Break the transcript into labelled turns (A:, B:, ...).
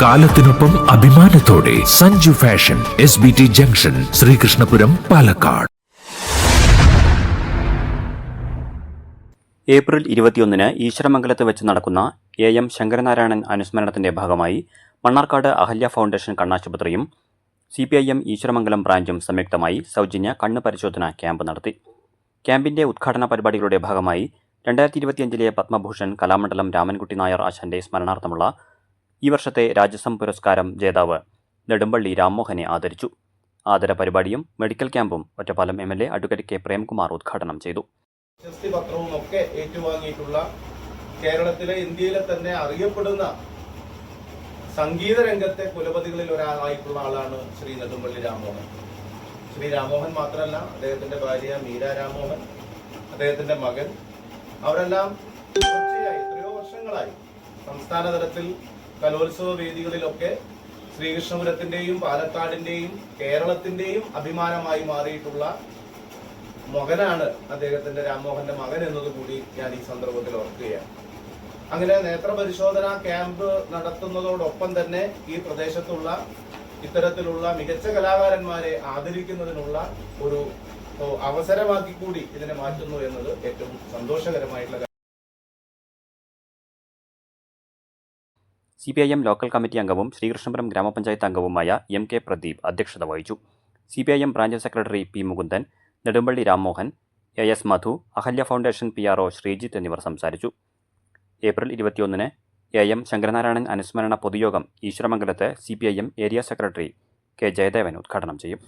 A: കാലത്തിനൊപ്പം അഭിമാനത്തോടെ Sanju fashion S B T junction Sreekrishnapuram Palakkad.
B: April ഇരുപത്തിയൊന്നിന് ഈശ്വരമംഗലത്ത് വെച്ച് നടക്കുന്ന എ എം ശങ്കരനാരായണൻ അനുസ്മരണത്തിന്റെ ഭാഗമായി Mannarkkad Ahalya foundation കണ്ണാശുപത്രിയും C P I M Eswaramangalam ബ്രാഞ്ചും സംയുക്തമായി സൗജന്യ കണ്ണ് പരിശോധന ക്യാമ്പ് നടത്തി. ക്യാമ്പിന്റെ ഉദ്ഘാടന പരിപാടികളുടെ ഭാഗമായി രണ്ടായിരത്തി ഇരുപത്തിയഞ്ചിലെ പത്മഭൂഷൺ കലാമണ്ഡലം രാമൻകുട്ടി നായർ ആശാന്റെ സ്മരണാർത്ഥമുള്ള ഈ വർഷത്തെ രാജസം പുരസ്കാരം ജേതാവ് നെടുമ്പള്ളി രാംമോഹനെ ആദരിച്ചു. ആദര പരിപാടിയും മെഡിക്കൽ ക്യാമ്പും Ottapalam M L A advocate K Premkumar ഉദ്ഘാടനം ചെയ്തു.
C: പ്രശസ്തി പത്രവും ഒക്കെ ഏറ്റുവാങ്ങിയിട്ടുള്ള കേരളത്തിലെ ഇന്ത്യയിലെ തന്നെ അറിയപ്പെടുന്ന സംഗീത രംഗത്തെ കുലപതികളിൽ ഒരാളായിട്ടുള്ള ആളാണ് ശ്രീ നെടുമ്പള്ളി രാമോഹൻ. ശ്രീ രാമോഹൻ മാത്രമല്ല അദ്ദേഹത്തിന്റെ ഭാര്യ മീര രാമോഹൻ അദ്ദേഹത്തിന്റെ മകൻ. അവരെല്ലാം തുടർച്ചയായി എത്രയോ വർഷങ്ങളായി സംസ്ഥാന തലത്തിൽ കലോത്സവ വേദികളിലൊക്കെ ശ്രീകൃഷ്ണപുരത്തിന്റെയും പാലക്കാടിന്റെയും കേരളത്തിന്റെയും അഭിമാനമായി മാറിയിട്ടുള്ള മകനാണ് അദ്ദേഹത്തിന്റെ രാംമോഹന്റെ മകൻ എന്നതുകൂടി ഞാൻ ഈ സന്ദർഭത്തിൽ ഓർക്കുകയാണ്. അങ്ങനെ നേത്രപരിശോധന ക്യാമ്പ് നടത്തുന്നതോടൊപ്പം തന്നെ ഈ പ്രദേശത്തുള്ള ഇത്തരത്തിലുള്ള മികച്ച കലാകാരന്മാരെ ആദരിക്കുന്നതിനുള്ള ഒരു അവസരമാക്കി കൂടി ഇതിനെ മാറ്റുന്നു എന്നത് ഏറ്റവും സന്തോഷകരമായിട്ടുള്ള
B: C P I M local committee അംഗവും ശ്രീകൃഷ്ണപുരം ഗ്രാമപഞ്ചായത്ത് അംഗവുമായ എം കെ പ്രദീപ് അധ്യക്ഷത വഹിച്ചു. C P I M branch secretary P Mukundan Nedumpally Rammohan A S Madhu Ahalya foundation P R O Sreejith എന്നിവർ സംസാരിച്ചു. ഏപ്രിൽ ഇരുപത്തിയൊന്നിന് എ എം ശങ്കരനാരായണൻ അനുസ്മരണ പൊതുയോഗം ഈശ്വരമംഗലത്ത് C P I M area secretary K Jayadevan ഉദ്ഘാടനം ചെയ്യും.